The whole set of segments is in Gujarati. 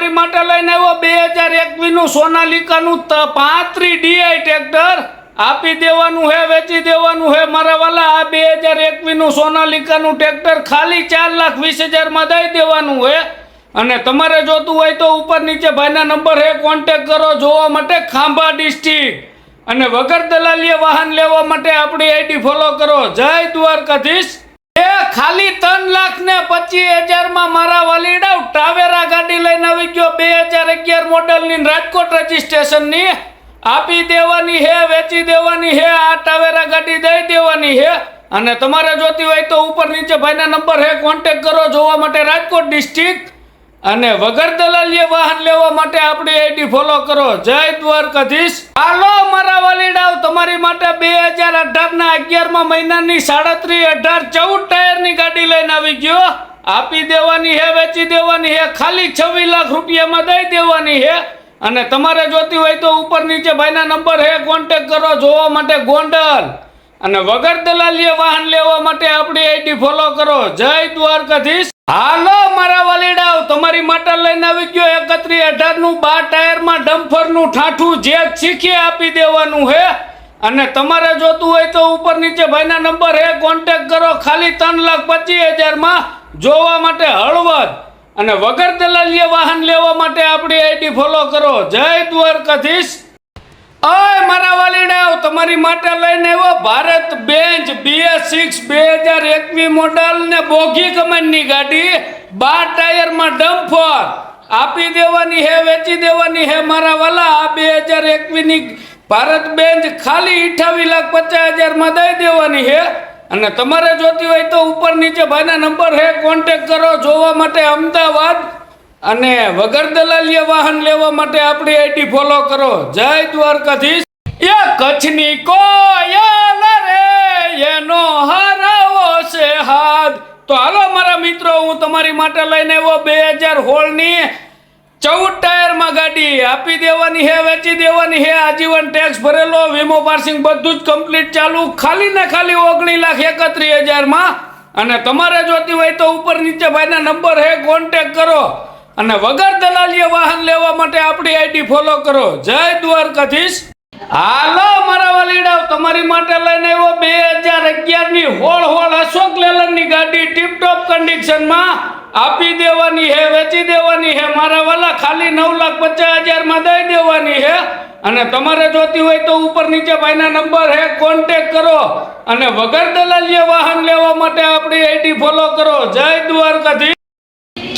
તમારી માટે લઈને આવ્યો બે હજાર એકવીસનું સોનાલિકાનું પાંત્રી ડીઆઈ ટ્રેક્ટર. આપી દેવાનું હે, વેચી દેવાનું હે, મારા વાલા, આ બે હજાર એકવીસનું સોનાલિકાનું ટ્રેક્ટર ખાલી ચાર લાખ વીસ હજારમાં દઈ દેવાનું હે. અને તમારે જોતું હોય તો ઉપર નીચે ભાઈના નંબર હે કોન્ટેક કરો જોવા માટે ખાંભા ડિસ્ટ્રિક્ટ અને વગર દલાલીએ વાહન લેવા માટે આપણી આઈડી ફોલો કરો. જય દ્વારકાધીશ. એ ખાલી ત્રણ લાખ ને પચીસ હજારમાં મારા વાલી ટાવેરા ગાડી લઈને આવી ગયો બે હજાર અગિયાર મોડલની રાજકોટ રજીસ્ટ્રેશનની. આપી દેવાની હે, વેચી દેવાની હે, આ ટાવેરા ગાડી દઈ દેવાની હે. અને તમારે જોતી હોય તો ઉપર નીચે ભાઈના નંબર હે કોન્ટેક કરો જોવા માટે રાજકોટ ડિસ્ટ્રિક્ટ અને વગર દલાલીએ વાહન લેવા માટે આપણી આઈડી ફોલો કરો. જય દ્વારકાધીશ. હાલો, મારા વાલીડાઓ તમારી માટે બે હજાર અઢાર ના અગિયારમાં મહિનાની સાડત્રીસ અઢાર ચૌદ ટાયરની ગાડી લઈને આવી ગયો. આપી દેવાની હે, વેચી દેવાની હે, ખાલી છવ્વીસ લાખ રૂપિયામાં દઈ દેવાની હે. અને તમારે જોતી હોય તો ઉપર નીચે ભાઈના નંબર હે કોન્ટેક કરો જોવા માટે ગોંડલ. અને વગર દલાલીએ વાહન લેવા માટે આપણી આઈડી ફોલો કરો. જય દ્વારકાધીશ. હાલો મારા વાલીડાઓ તમારી માટે લઈને આવી ગયો એકત્રીસ અઢારનું બાર ટાયરમાં ડમ્ફરનું ઠાઠું જે શીખી આપી દેવાનું હે. અને તમારે જોતું હોય તો ઉપર નીચે ભાઈના નંબર હે કોન્ટેક કરો. ખાલી ત્રણ લાખ પચીસ હજારમાં જોવા માટે હળવદ અને વગર દલાલીએ વાહન લેવા માટે આપણી આઈડી ફોલો કરો. જય દ્વારકાધીશ. અય મારા વાલીડાઓ, તમારી માટે લઈને આવ્યો ભારત બેન્ચ બીએસ સિક્સ બે હજાર એકવીસ મોડલ ને બોગી કમાનની ગાડી. બાર ટાયરમાં ડમ્ફર. આપી દેવાની હે, વેચી દેવાની હે, મારા વાલા, આ બે હજાર એકવીસની ભારત બેન્ચ ખાલી અઠાવીસ લાખ પચાસ હજારમાં દઈ દેવાની હે. અને તમારે જોતી હોય તો ઉપર નીચે ભાઈના નંબર હે કોન્ટેક કરો, જોવા માટે અમદાવાદ અને વગર દલાલીય વાહન લેવા માટે આપણી આઈડી ફોલો કરો. જય દ્વારકાધીશ. એ કચ્છની કોયલ રે, એનો હરાવો છે હાથ. તો હાલો મારા મિત્રો, હું તમારી માટે લઈને આવ્યો બે હજાર હોળની ચૌદ ટાયરમાં ગાડી આપી દેવાની હે, વેચી દેવાની હે, આજીવન ટેક્સ ભરેલો, વીમો, પાર્સિંગ બધું જ કમ્પ્લીટ ચાલુ, ખાલી ને ખાલી ઓગણી લાખ એકત્રીસ હજારમાં. અને તમારે જોતી હોય તો ઉપર નીચે ભાઈના નંબર હે કોન્ટેક કરો. અને વગર દલાલીએ વાહન લેવા માટે આપણી આઈડી ફોલો કરો. જય દ્વારકાધીશ. હાલો, મારા વાલીડાઓ, તમારી માટે લઈને આવ્યો બે હજાર અગિયારની હોળ હોળ અશોક લેલનની ગાડી ટીપ કન્ડિશનમાં આપી દેવાની હે, વેચી દેવાની હે, મારા વાલા ખાલી નવ લાખ પચાસ હજારમાં દઈ દેવાની હે. અને તમારે જોતી હોય તો ઉપર નીચે ભાઈના નંબર હે કોન્ટેક કરો. અને વગર દલાલીએ વાહન લેવા માટે આપણી આઈડી ફોલો કરો. જય દ્વારકાધીશ.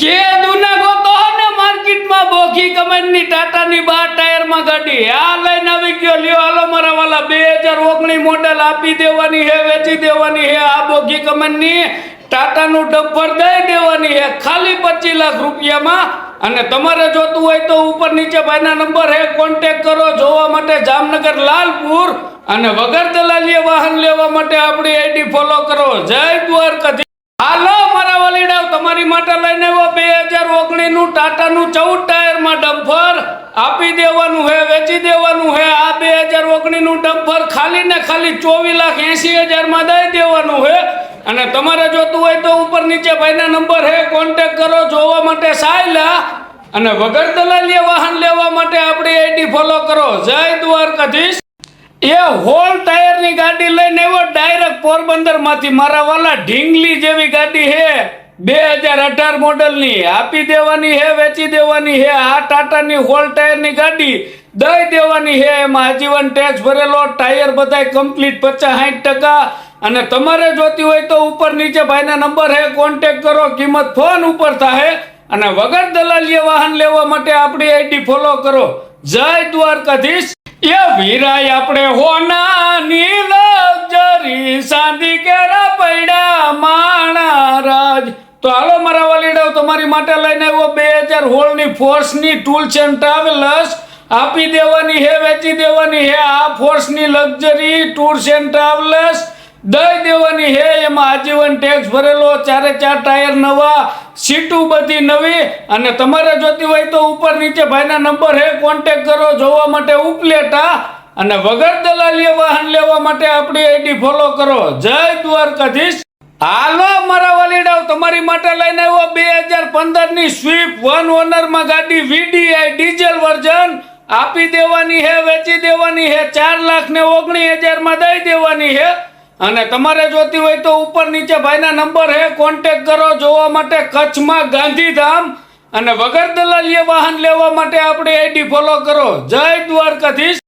કે દુના ગોતો ને માર્કેટમાં બોખી કમેન્ટની ટાટાની બાર ટાયરમાં ગાડી. આ લઈને આવી ગયો. લ્યો, હાલો મારા વાલા. બે હજાર ઓગણીસ મોડેલ આપી દેવાની હે, વેચી દેવાની હે. આ બોખી કમેન્ટની ટાટાનું ડબ્બર દઈ દેવાની હે ખાલી પચીસ લાખ રૂપિયામાં. અને તમારે જોતું હોય તો ઉપર નીચે ભાઈના નંબર હે કોન્ટેક કરો. જોવા માટે જામનગર, લાલપુર. અને વગર દલાલીએ વાહન લેવા માટે આપણી આઈડી ફોલો કરો. જય દ્વારકાથી હાલો, મારા વલીડાઓ, તમારી માટે લઈને આવ્યો બે હજાર ઓગણીસનું ટાટાનું ચૌદ ટાયરમાં ડમ્ફર. આપી દેવાનું હે, વેચી દેવાનું હે. આ બે હજાર ઓગણીસનું ડમ્ફર ખાલી ને ખાલી ચોવીસ લાખ એસી હજારમાં દઈ દેવાનું હે. અને તમારે જોતું હોય તો ઉપર નીચે ભાઈના નંબર હે કોન્ટેક કરો, જોવા માટે સાયલા. અને વગર દલાલીએ વાહન લેવા માટે આપણી આઈડી ફોલો કરો. જય દ્વારકાધીશ. એ હોલ ટાયરની ગાડી લઈને એવો ડાયરેક્ટ પોરબંદરમાંથી મારા વાલા ઢીંગલી જેવી ગાડી હે. બે હજાર અઢાર મોડલની. આપી દેવાની હે, વેચી દેવાની હે. આ ટાટાની હોલ ટાયરની ગાડી દઈ દેવાની હે. એમાં આજીવન ટેક્સ ભરેલો ટાયર બધાય કમ્પ્લીટ પચાસ સાઠ ટકા. અને તમારે જોતી હોય તો ઉપર નીચે ભાઈના નંબર હે કોન્ટેક કરો, કિંમત ફોન ઉપર થાય અને વગર દલાલીએ વાહન લેવા માટે આપણી આઈડી ફોલો કરો. જય દ્વારકાધીશ. એ વીરાય આપણે હોનાની લક્ઝરી. સાંધી કેરા પૈડા માણા રાજ. તો હાલો મારા વાલીડાઓ, તમારી માટે લઈને આવ્યો બે હજાર હોળની ફોર્સની ટૂલ્સ એન્ડ ટ્રાવેલર્સ. આપી દેવાની હે, વેચી દેવાની હે, આ ફોર્સની લક્ઝરી ટૂર્સ એન્ડ ટ્રાવેલર્સ. દઈ દેવાની હે, એમાં આજીવન ટેક્સ ભરેલો, ચારે ચાર ટાયર નવા, સીટું બધી નવી, અને તમારે જોતી હોય તો ઉપર નીચે ભાઈના નંબર હે કોન્ટેક કરો, જોવા માટે ઉપલેટા, અને વગર દલાલીએ વાહન લેવા માટે આપણી આઈડી ફોલો કરો. જય દ્વારકાધીશ. હાલો, મારા વાલીડાઓ તમારી માટે લઈને આવ્યો બે હજાર પંદરની સ્વિફ્ટ વન ઓનરમાં ગાડી વીડીઆઈ ડીઝલ વર્ઝન આપી દેવાની હે, વેચી દેવાની હે, ચાર લાખ ને ઓગણીસ હજારમાં દઈ દેવાની હે. અને તમારે જોતી હોય તો ઉપર નીચે ભાઈના નંબર હે કોન્ટેક કરો, જોવા માટે કચ્છમાં ગાંધીધામ. અને વગર દલાલીએ વાહન લેવા માટે આપણી આઈડી ફોલો કરો. જય દ્વારકાધીશ.